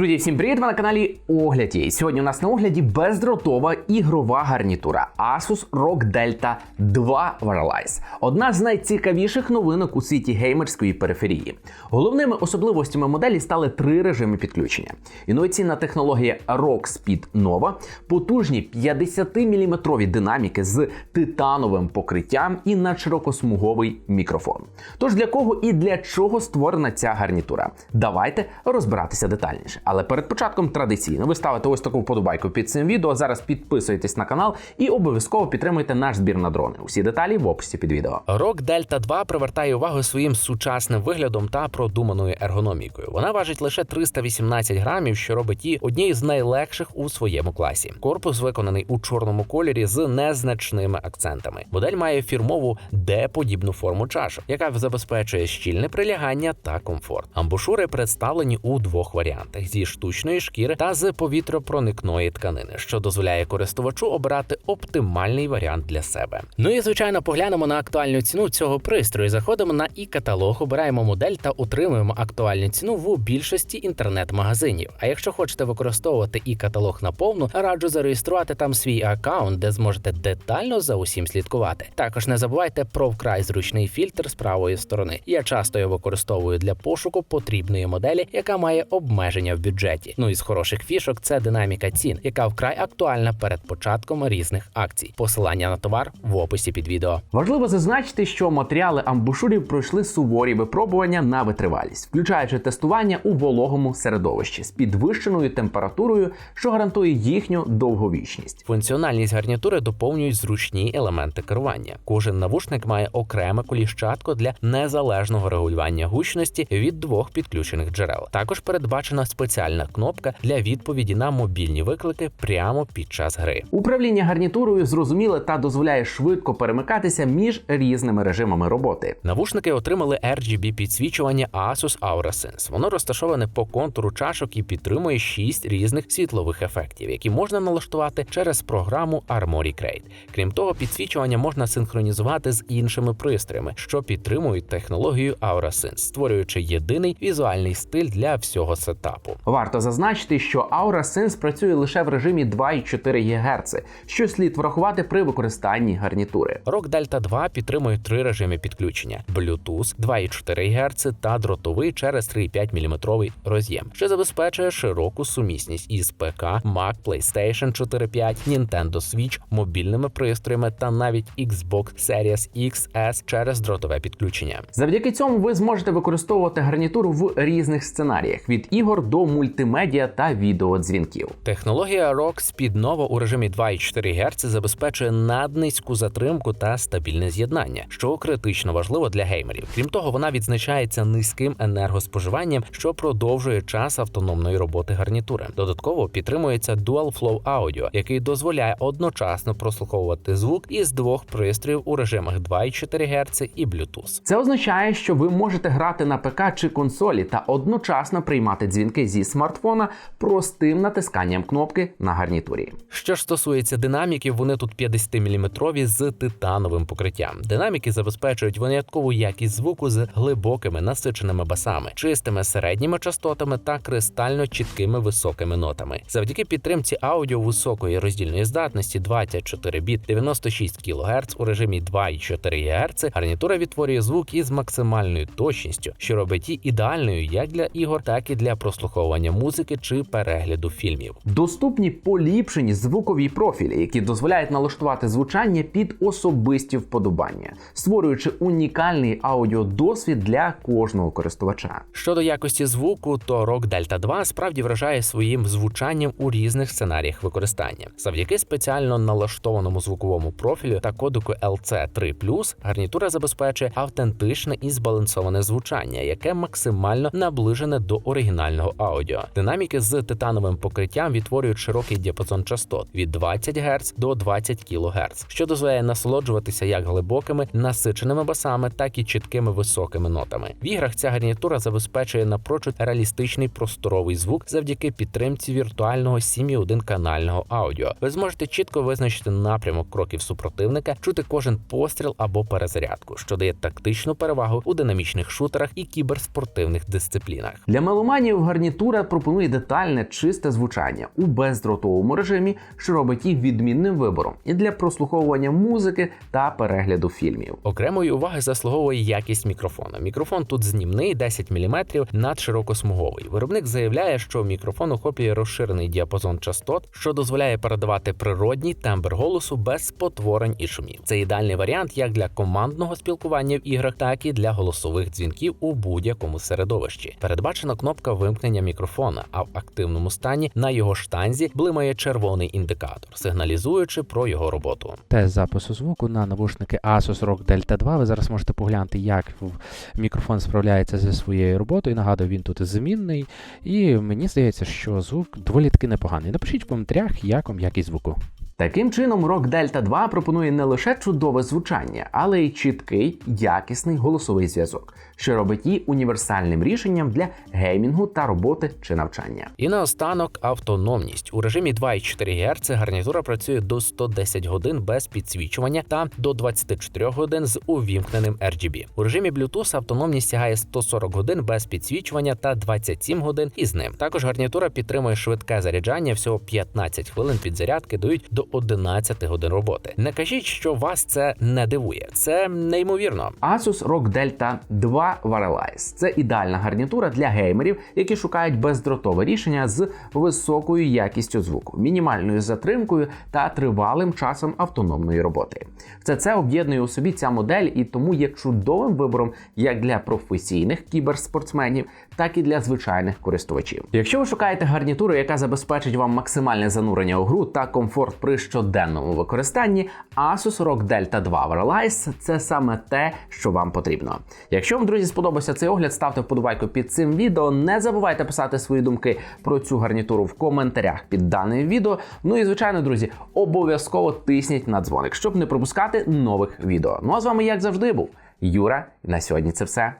Друзі, всім привіт! Ви на каналі Огляд є. Сьогодні у нас на огляді бездротова ігрова гарнітура Asus ROG Delta 2 Wireless. Одна з найцікавіших новинок у світі геймерської периферії. Головними особливостями моделі стали три режими підключення: інноваційна технологія ROG Speed Nova, потужні 50-мм динаміки з титановим покриттям і надширокосмуговий мікрофон. Тож для кого і для чого створена ця гарнітура? Давайте розбиратися детальніше. Але перед початком традиційно ви ставите ось таку вподобайку під цим відео. Зараз підписуйтесь на канал і обов'язково підтримуйте наш збір на дрони. Усі деталі в описі під відео. ROG Delta 2 привертає увагу своїм сучасним виглядом та продуманою ергономікою. Вона важить лише 318 грамів, що робить її однією з найлегших у своєму класі. Корпус виконаний у чорному кольорі з незначними акцентами. Модель має фірмову D-подібну форму чашок, яка забезпечує щільне прилягання та комфорт. Амбушури представлені у двох варіантах: зі штучної шкіри та з повітропроникної тканини, що дозволяє користувачу обрати оптимальний варіант для себе. Ну і звичайно, поглянемо на актуальну ціну цього пристрою. Заходимо на і каталог, обираємо модель та отримуємо актуальну ціну в більшості інтернет-магазинів. А якщо хочете використовувати і каталог наповну, раджу зареєструвати там свій аккаунт, де зможете детально за усім слідкувати. Також не забувайте про вкрай зручний фільтр з правої сторони. Я часто його використовую для пошуку потрібної моделі, яка має обмеження в бюджеті. Ну і з хороших фішок це динаміка цін, яка вкрай актуальна перед початком різних акцій. Посилання на товар в описі під відео. Важливо зазначити, що матеріали амбушурів пройшли суворі випробування на витривалість, включаючи тестування у вологому середовищі з підвищеною температурою, що гарантує їхню довговічність. Функціональність гарнітури доповнюють зручні елементи керування. Кожен навушник має окреме коліщатко для незалежного регулювання гучності від двох підключених джерел. Також передбачена спеціальна кнопка для відповіді на мобільні виклики прямо під час гри. Управління гарнітурою зрозуміле та дозволяє швидко перемикатися між різними режимами роботи. Навушники отримали RGB підсвічування Asus Aura Sense. Воно розташоване по контуру чашок і підтримує шість різних світлових ефектів, які можна налаштувати через програму Armoury Crate. Крім того, підсвічування можна синхронізувати з іншими пристроями, що підтримують технологію Aura Sense, створюючи єдиний візуальний стиль для всього сетапу. Варто зазначити, що Aura Sense працює лише в режимі 2,4 ГГц, що слід врахувати при використанні гарнітури. ROG Delta 2 підтримує три режими підключення: Bluetooth 2,4 Гц та дротовий через 3,5 мм роз'єм, що забезпечує широку сумісність із ПК, Mac, PlayStation 4.5, Nintendo Switch, мобільними пристроями та навіть Xbox Series X через дротове підключення. Завдяки цьому ви зможете використовувати гарнітуру в різних сценаріях від ігор до мультимедіа та відеодзвінків. Технологія Speed Nova у режимі 2,4 Гц забезпечує наднизьку затримку та стабільне з'єднання, що критично важливо для геймерів. Крім того, вона відзначається низьким енергоспоживанням, що продовжує час автономної роботи гарнітури. Додатково підтримується Dual Flow Audio, який дозволяє одночасно прослуховувати звук із двох пристроїв у режимах 2,4 Гц і Bluetooth. Це означає, що ви можете грати на ПК чи консолі та одночасно приймати дзвінки зі смартфона простим натисканням кнопки на гарнітурі. Що ж стосується динаміків, вони тут 50-мм з титановим покриттям. Динаміки забезпечують виняткову якість звуку з глибокими насиченими басами, чистими середніми частотами та кристально чіткими високими нотами. Завдяки підтримці аудіо високої роздільної здатності 24 біт 96 кГц у режимі 2,4 ГГц гарнітура відтворює звук із максимальною точністю, що робить її ідеальною як для ігор, так і для прослуховування музики чи перегляду фільмів. Доступні поліпшені звукові профілі, які дозволяють налаштувати звучання під особисті вподобання, створюючи унікальний аудіодосвід для кожного користувача. Щодо якості звуку, то ROG Delta 2 справді вражає своїм звучанням у різних сценаріях використання. Завдяки спеціально налаштованому звуковому профілю та кодеку LC3+, гарнітура забезпечує автентичне і збалансоване звучання, яке максимально наближене до оригінального аудіо. Динаміки з титановим покриттям відтворюють широкий діапазон частот від 20 Гц до 20 кГц, що дозволяє насолоджуватися як глибокими насиченими басами, так і чіткими високими нотами. В іграх ця гарнітура забезпечує напрочуд реалістичний просторовий звук завдяки підтримці віртуального 7,1 канального аудіо. Ви зможете чітко визначити напрямок кроків супротивника, чути кожен постріл або перезарядку, що дає тактичну перевагу у динамічних шутерах і кіберспортивних дисциплінах. Для меломанів в гарнітурі пропонує детальне чисте звучання у бездротовому режимі, що робить їх відмінним вибором і для прослуховування музики та перегляду фільмів. Окремої уваги заслуговує якість мікрофона. Мікрофон тут знімний 10 мм надширокосмуговий. Виробник заявляє, що мікрофон охоплює розширений діапазон частот, що дозволяє передавати природній тембр голосу без спотворень і шумів. Це ідеальний варіант як для командного спілкування в іграх, так і для голосових дзвінків у будь-якому середовищі. Передбачена кнопка вимкнення мікрофона, а в активному стані на його штанзі блимає червоний індикатор, сигналізуючи про його роботу. Тест запису звуку на навушники Asus ROG Delta 2. Ви зараз можете поглянути, як мікрофон справляється зі своєю роботою. Нагадую, він тут змінний. І мені здається, що звук доволі таки непоганий. Напишіть в коментарях, як вам якість звуку. Таким чином, Rock Delta 2 пропонує не лише чудове звучання, але й чіткий, якісний голосовий зв'язок, що робить її універсальним рішенням для геймінгу та роботи чи навчання. І наостанок автономність. У режимі 2,4 Гц гарнітура працює до 110 годин без підсвічування та до 24 годин з увімкненим RGB. У режимі Bluetooth автономність сягає 140 годин без підсвічування та 27 годин із ним. Також гарнітура підтримує швидке заряджання, всього 15 хвилин підзарядки дають до 11 годин роботи. Не кажіть, що вас це не дивує. Це неймовірно. Asus ROG Delta 2 Wireless – це ідеальна гарнітура для геймерів, які шукають бездротове рішення з високою якістю звуку, мінімальною затримкою та тривалим часом автономної роботи. Все це об'єднує у собі ця модель і тому є чудовим вибором як для професійних кіберспортсменів, так і для звичайних користувачів. Якщо ви шукаєте гарнітуру, яка забезпечить вам максимальне занурення у гру та комфорт при щоденному використанні, Asus ROG Delta 2 Wireless – це саме те, що вам потрібно. Якщо вам, друзі, сподобався цей огляд, ставте вподобайку під цим відео. Не забувайте писати свої думки про цю гарнітуру в коментарях під даним відео. Ну і звичайно, друзі, обов'язково тисніть на дзвоник, щоб не пропускати нових відео. Ну а з вами, як завжди, був Юра. На сьогодні це все.